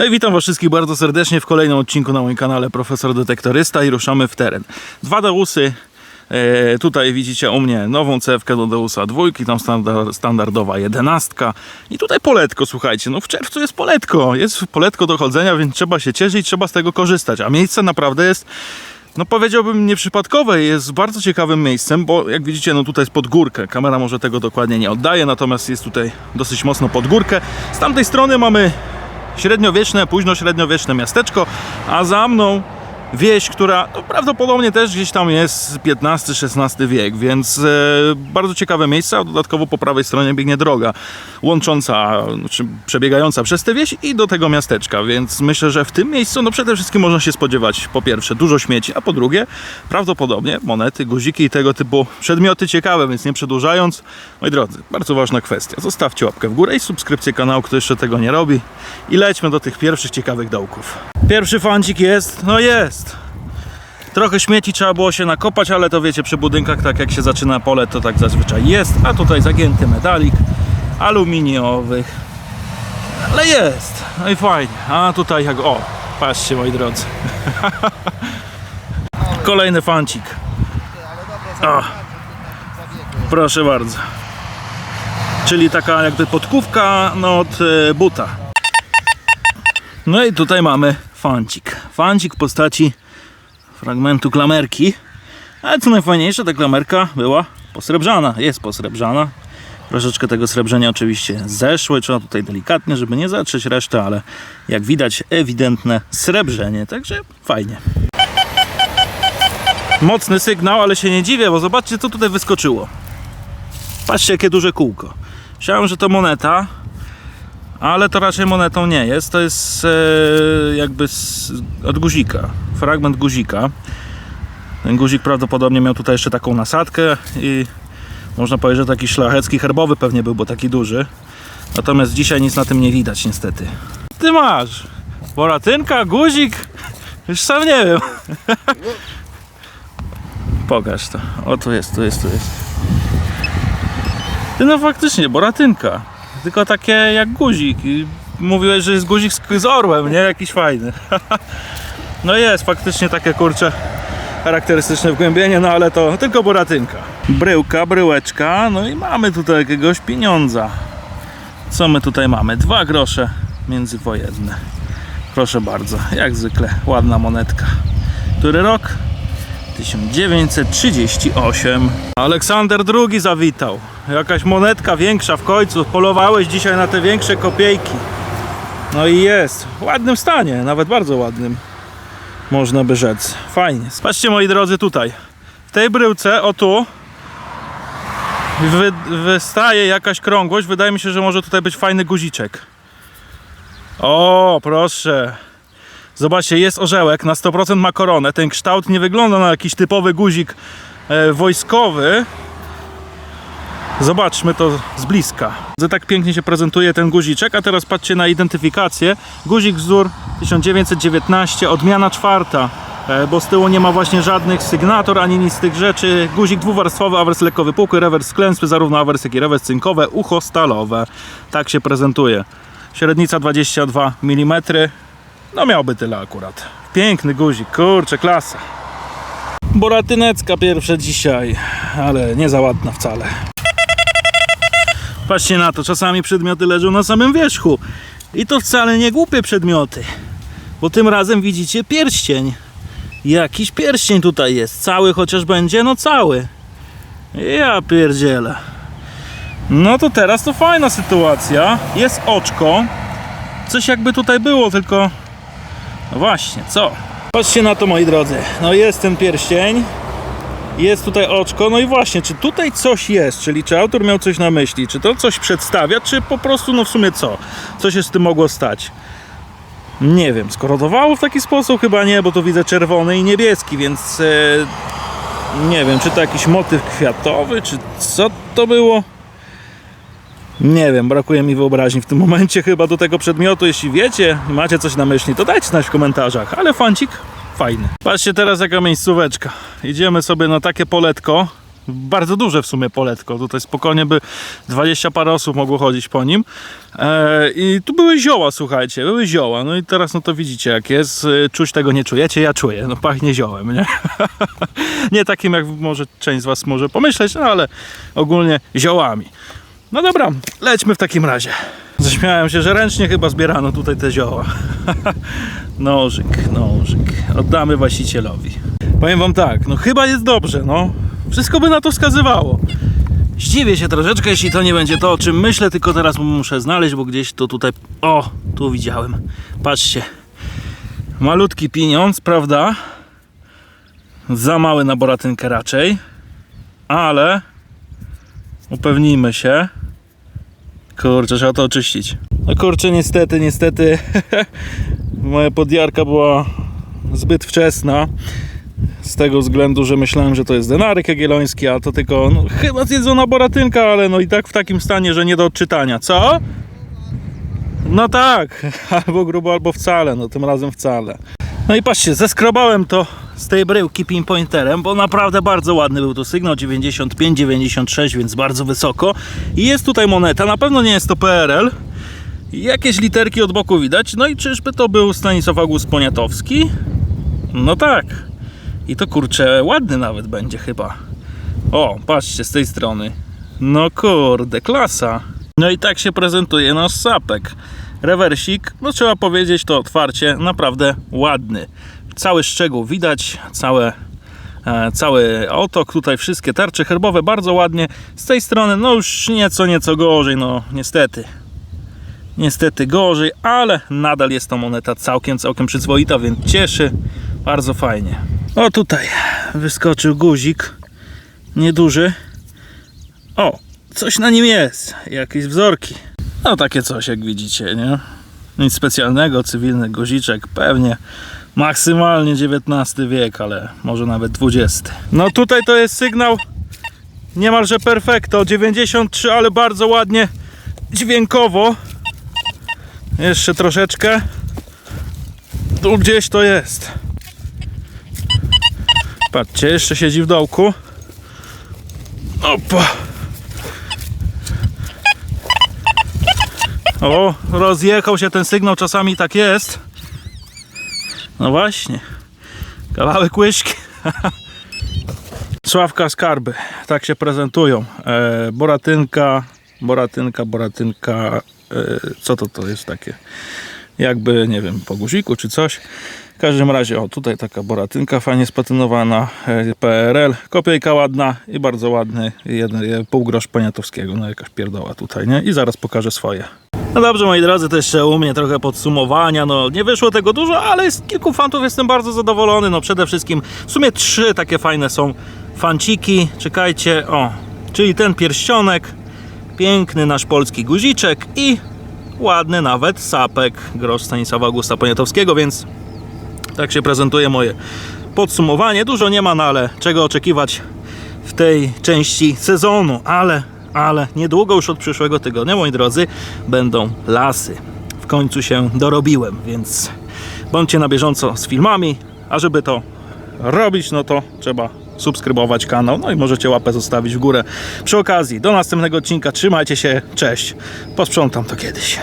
No i witam was wszystkich bardzo serdecznie w kolejnym odcinku na moim kanale Profesor Detektorysta i ruszamy w teren. Dwa Deusy, e, tutaj widzicie u mnie nową cewkę do Deusa dwójki, tam standard, standardowa jedenastka i tutaj poletko, słuchajcie, no w czerwcu jest poletko, jest poletko do chodzenia, więc trzeba się cieszyć, trzeba z tego korzystać, a miejsce naprawdę jest no powiedziałbym nieprzypadkowe, jest bardzo ciekawym miejscem, bo jak widzicie, no tutaj jest pod górkę. Kamera może tego dokładnie nie oddaje, natomiast jest tutaj dosyć mocno pod górkę. Z tamtej strony mamy średniowieczne, późno średniowieczne miasteczko, a za mną wieś, która no, prawdopodobnie też gdzieś tam jest XV-XVI wiek, więc e, bardzo ciekawe miejsce, a dodatkowo po prawej stronie biegnie droga łącząca, czy przebiegająca przez tę wieś i do tego miasteczka, więc myślę, że w tym miejscu no przede wszystkim można się spodziewać po pierwsze dużo śmieci, a po drugie prawdopodobnie monety, guziki i tego typu przedmioty ciekawe, więc nie przedłużając, moi drodzy, bardzo ważna kwestia, zostawcie łapkę w górę i subskrypcję kanału, kto jeszcze tego nie robi i lećmy do tych pierwszych ciekawych dołków. Pierwszy fancik jest, no jest. Trochę śmieci trzeba było się nakopać, ale to wiecie, przy budynkach tak jak się zaczyna pole, to tak zazwyczaj jest. A tutaj zagięty medalik aluminiowy. Ale jest. No i fajnie. A tutaj jak o, patrzcie moi drodzy. Kolejny fancik. O, proszę bardzo. Czyli taka jakby podkówka no, od e, buta. No i tutaj mamy fancik. Fancik w postaci fragmentu klamerki. Ale co najfajniejsze, ta klamerka była posrebrzana. Jest posrebrzana. Troszeczkę tego srebrzenia oczywiście zeszło. Trzeba tutaj delikatnie, żeby nie zatrzeć resztę, ale jak widać ewidentne srebrzenie. Także fajnie. Mocny sygnał, ale się nie dziwię, bo zobaczcie co tutaj wyskoczyło. Patrzcie jakie duże kółko. Myślałem, że to moneta, ale to raczej monetą nie jest. To jest e, jakby z, od guzika. Fragment guzika. Ten guzik prawdopodobnie miał tutaj jeszcze taką nasadkę i można powiedzieć, że taki szlachecki herbowy pewnie był, bo taki duży. Natomiast dzisiaj nic na tym nie widać niestety. Ty masz? Boratynka, guzik? Już sam nie wiem. Pokaż to. O, tu jest, tu jest, tu jest. Ty no faktycznie, boratynka. Tylko takie jak guzik. I mówiłeś, że jest guzik z, z orłem, nie? Jakiś fajny. no jest faktycznie takie kurcze charakterystyczne wgłębienie, no ale to tylko boratynka. Bryłka, bryłeczka, no i mamy tutaj jakiegoś pieniądza. Co my tutaj mamy? Dwa grosze międzywojenne. Proszę bardzo, jak zwykle ładna monetka. Który rok? 1938. Aleksander II zawitał. Jakaś monetka większa w końcu. Polowałeś dzisiaj na te większe kopiejki. No i jest. W ładnym stanie, nawet bardzo ładnym. Można by rzec. Fajnie. Patrzcie moi drodzy tutaj. W tej bryłce, o tu, wy, wystaje jakaś krągłość. Wydaje mi się, że może tutaj być fajny guziczek. O, proszę. Zobaczcie, jest orzełek, na 100% ma koronę. Ten kształt nie wygląda na jakiś typowy guzik e, wojskowy. Zobaczmy to z bliska. Tak pięknie się prezentuje ten guziczek, a teraz patrzcie na identyfikację. Guzik wzór 1919, odmiana czwarta, e, bo z tyłu nie ma właśnie żadnych sygnator ani nic z tych rzeczy. Guzik dwuwarstwowy, awers lekko wypukły, rewers sklęsły, zarówno awers jak i rewers cynkowe, ucho stalowe. Tak się prezentuje. Średnica 22 mm. No miałby tyle akurat. Piękny guzik, kurczę, klasa. Boratynecka pierwsza dzisiaj, ale nie za ładna wcale. Patrzcie na to, czasami przedmioty leżą na samym wierzchu. I to wcale nie głupie przedmioty. Bo tym razem widzicie pierścień. Jakiś pierścień tutaj jest. Cały chociaż będzie, no cały. Ja pierdzielę. No to teraz to fajna sytuacja. Jest oczko. Coś jakby tutaj było, tylko no właśnie, co? Patrzcie na to moi drodzy. No jest ten pierścień. Jest tutaj oczko. No i właśnie, czy tutaj coś jest? Czyli czy autor miał coś na myśli? Czy to coś przedstawia? Czy po prostu, no w sumie co? Co się z tym mogło stać? Nie wiem. Skorodowało w taki sposób? Chyba nie, bo tu widzę czerwony i niebieski, więc... E, nie wiem, czy to jakiś motyw kwiatowy, czy co to było? Nie wiem, brakuje mi wyobraźni w tym momencie chyba do tego przedmiotu. Jeśli wiecie, macie coś na myśli, to dajcie znać w komentarzach. Ale fancik fajny. Patrzcie teraz jaka miejscóweczka. Idziemy sobie na takie poletko. bardzo duże w sumie poletko. Tutaj spokojnie by 20 parę osób mogło chodzić po nim. E, I tu były zioła, słuchajcie, były zioła. No i teraz no to widzicie jak jest. E, Czuć tego nie czujecie, ja czuję. No pachnie ziołem, nie? nie takim jak może część z was może pomyśleć, no ale ogólnie ziołami. No dobra, lećmy w takim razie. Zaśmiałem się, że ręcznie chyba zbierano tutaj te zioła. nożyk, nożyk. Oddamy właścicielowi. Powiem wam tak, no chyba jest dobrze, no. Wszystko by na to wskazywało. Zdziwię się troszeczkę, jeśli to nie będzie to, o czym myślę, tylko teraz muszę znaleźć, bo gdzieś to tutaj... O, tu widziałem. Patrzcie. Malutki pieniądz, prawda? Za mały na boratynkę raczej. Ale... Upewnijmy się. Kurczę, trzeba to oczyścić. No kurczę, niestety, niestety moja podjarka była zbyt wczesna. Z tego względu, że myślałem, że to jest denarek jagielloński, a to tylko no, chyba zjedzona boratynka, ale no i tak w takim stanie, że nie do odczytania. Co? No tak, albo grubo, albo wcale, no tym razem wcale. No i patrzcie, zeskrobałem to z tej bryłki pinpointerem, bo naprawdę bardzo ładny był to sygnał, 95-96, więc bardzo wysoko. I jest tutaj moneta, na pewno nie jest to PRL. Jakieś literki od boku widać, no i czyżby to był Stanisław August Poniatowski? No tak. I to kurczę, ładny nawet będzie chyba. O, patrzcie z tej strony. No kurde, klasa. No i tak się prezentuje nasz sapek. Rewersik, no trzeba powiedzieć to otwarcie, naprawdę ładny. Cały szczegół widać, całe, e, cały otok, tutaj wszystkie tarcze herbowe bardzo ładnie. Z tej strony no już nieco, nieco gorzej, no niestety. Niestety gorzej, ale nadal jest to moneta całkiem, całkiem przyzwoita, więc cieszy. Bardzo fajnie. O tutaj wyskoczył guzik. Nieduży. O, coś na nim jest. Jakieś wzorki. No takie coś jak widzicie, nie? Nic specjalnego, cywilny guziczek, pewnie maksymalnie XIX wiek, ale może nawet XX. No tutaj to jest sygnał niemalże perfekto, 93, ale bardzo ładnie dźwiękowo. Jeszcze troszeczkę. Tu gdzieś to jest. Patrzcie, jeszcze siedzi w dołku. Opa. O, rozjechał się ten sygnał, czasami tak jest. No właśnie. Kawałek łyżki. Sławka skarby. Tak się prezentują. E, boratynka, boratynka, boratynka. E, co to to jest takie? Jakby, nie wiem, po guziku czy coś. W każdym razie, o tutaj taka boratynka fajnie spatynowana, e, PRL, kopiejka ładna i bardzo ładny, jeden, pół grosz poniatowskiego, no jakaś pierdoła tutaj, nie? I zaraz pokażę swoje. No dobrze, moi drodzy, to jeszcze u mnie trochę podsumowania. No, nie wyszło tego dużo, ale z kilku fantów jestem bardzo zadowolony. No, przede wszystkim w sumie trzy takie fajne są fanciki. Czekajcie, o, czyli ten pierścionek, piękny nasz polski guziczek i ładny nawet sapek grosz Stanisława Augusta Poniatowskiego, więc tak się prezentuje moje podsumowanie. Dużo nie ma, no ale czego oczekiwać w tej części sezonu, ale, ale niedługo już od przyszłego tygodnia, moi drodzy, będą lasy. W końcu się dorobiłem, więc bądźcie na bieżąco z filmami, a żeby to robić, no to trzeba subskrybować kanał, no i możecie łapę zostawić w górę. Przy okazji, do następnego odcinka, trzymajcie się, cześć, posprzątam to kiedyś.